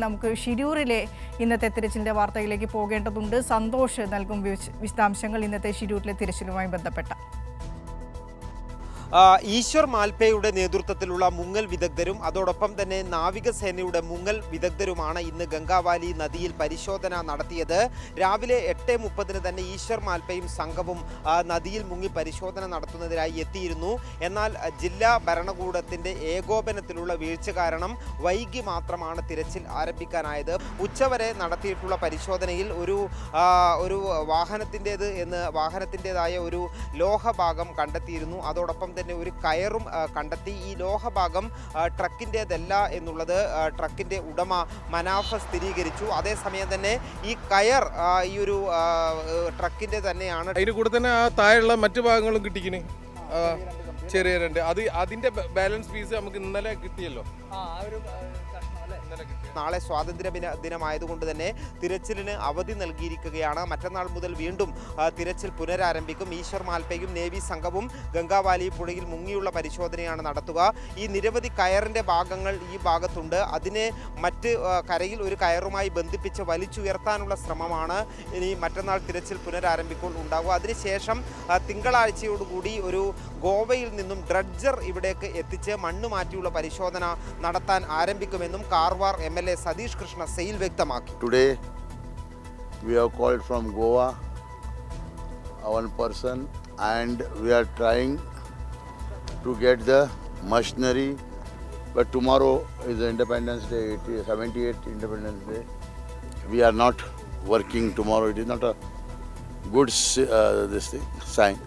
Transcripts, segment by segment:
നമുക്ക് ഷിരൂരിലെ ഇന്നത്തെ തിരച്ചിലിന്റെ വാർത്തയിലേക്ക് പോകേണ്ടതുണ്ട്. സന്തോഷ് നൽകും വിശദാംശങ്ങൾ ഇന്നത്തെ ഷിരൂരിലെ തിരച്ചിലുമായി ബന്ധപ്പെട്ട ഈശ്വർ മാൽപേയുടെ നേതൃത്വത്തിലുള്ള മുങ്ങൽ വിദഗ്ധരും അതോടൊപ്പം തന്നെ നാവികസേനയുടെ മുങ്ങൽ വിദഗ്ധരുമാണ് ഇന്ന് ഗംഗാവാലി നദിയിൽ പരിശോധന നടത്തിയത്. രാവിലെ എട്ട് മുപ്പതിന് തന്നെ ഈശ്വർ മാൽപയും സംഘവും നദിയിൽ മുങ്ങി പരിശോധന നടത്തുന്നതിനായി എത്തിയിരുന്നു. എന്നാൽ ജില്ലാ ഭരണകൂടത്തിന്റെ ഏകോപനത്തിലുള്ള വീഴ്ച കാരണം വൈകി മാത്രമാണ് തിരച്ചിൽ ആരംഭിക്കാനായത്. ഉച്ചവരെ നടത്തിയിട്ടുള്ള പരിശോധനയിൽ ഒരു ഒരു വാഹനത്തിന്റേത് എന്ന് വാഹനത്തിന്റെതായ ഒരു ലോഹഭാഗം കണ്ടെത്തിയിരുന്നു. അതോടൊപ്പം തന്നെ ഒരു കയറും കണ്ടെത്തി. ഈ ലോഹഭാഗം ട്രക്കിന്റെതല്ല എന്നുള്ളത് ട്രക്കിന്റെ ഉടമ മനാഫ സ്ഥിരീകരിച്ചു. അതേസമയം തന്നെ ഈ കയർ ഈ ഒരു ട്രക്കിന്റെ തന്നെയാണ്. അതിന് കൂടെ തന്നെ ആ താഴെയുള്ള മറ്റു ഭാഗങ്ങളും കിട്ടിക്കിന്. ചെറിയ രണ്ട്. അത് അതിന്റെ ബാലൻസ് പീസ് നമുക്ക് ഇന്നലെ കിട്ടിയല്ലോ. ആ കിട്ടി നാളെ സ്വാതന്ത്ര്യ ദിനമായതുകൊണ്ട് തന്നെ തിരച്ചിലിന് അവധി നൽകിയിരിക്കുകയാണ്. മറ്റന്നാൾ മുതൽ വീണ്ടും തിരച്ചിൽ പുനരാരംഭിക്കും. ഈശ്വർ മാൽപ്പയും നേവി സംഘവും ഗംഗാവാലി പുഴയിൽ മുങ്ങിയുള്ള പരിശോധനയാണ് നടത്തുക. ഈ നിരവധി കയറിന്റെ ഭാഗങ്ങൾ ഈ ഭാഗത്തുണ്ട്. അതിനെ മറ്റ് കരയിൽ ഒരു കയറുമായി ബന്ധിപ്പിച്ച് വലിച്ചുയർത്താനുള്ള ശ്രമമാണ് ഇനി മറ്റന്നാൾ തിരച്ചിൽ പുനരാരംഭിക്കുമ്പോൾ ഉണ്ടാകുക അതിനുശേഷം തിങ്കളാഴ്ചയോടുകൂടി ഒരു ഗോവയിൽ നിന്നും ഡ്രഡ്ജർ ഇവിടേക്ക് എത്തിച്ച് മണ്ണ് മാറ്റിയുള്ള പരിശോധന നടത്താൻ ആരംഭിക്കുമെന്നും Karwar M L A Satish Krishna Sail വ്യക്തമാക്കി Today, we have called from Goa uh, one person, and we are trying to get the machinery. But tomorrow is the Independence Day, it is 78th Independence Day. We are not working tomorrow. It is not a good s- uh, this thing, sign.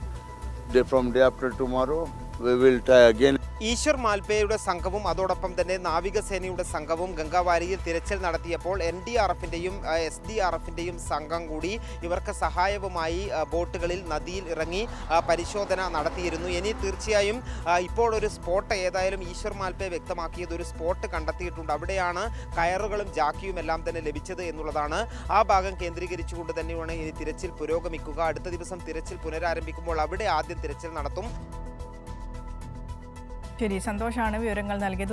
Day from day after tomorrow, we will try again. Eshwar മാൽപേയുടെ സംഘവും അതോടൊപ്പം തന്നെ നാവികസേനയുടെ സംഘവും ഗംഗാവാലിയിൽ തിരച്ചിൽ നടത്തിയപ്പോൾ N D R എഫിന്റെയും S D R എഫിന്റെയും സംഘം കൂടി ഇവർക്ക് സഹായവുമായി ബോട്ടുകളിൽ നദിയിൽ ഇറങ്ങി പരിശോധന നടത്തിയിരുന്നു. ഇനി തീർച്ചയായും ഇപ്പോൾ ഒരു സ്പോട്ട് ഏതായാലും ഈശ്വർ മാൽപേ വ്യക്തമാക്കിയത് ഒരു സ്പോട്ട് കണ്ടെത്തിയിട്ടുണ്ട്. അവിടെയാണ് കയറുകളും ജാക്കിയും എല്ലാം തന്നെ ലഭിച്ചത് എന്നുള്ളതാണ്. ആ ഭാഗം കേന്ദ്രീകരിച്ചുകൊണ്ട് തന്നെയാണ് ഇനി തിരച്ചിൽ പുരോഗമിക്കുക. അടുത്ത ദിവസം തിരച്ചിൽ പുനരാരംഭിക്കുമ്പോൾ അവിടെ ആദ്യം തിരച്ചിൽ നടത്തും. ശരി സന്തോഷാണ് വിവരങ്ങൾ നൽകിയത്.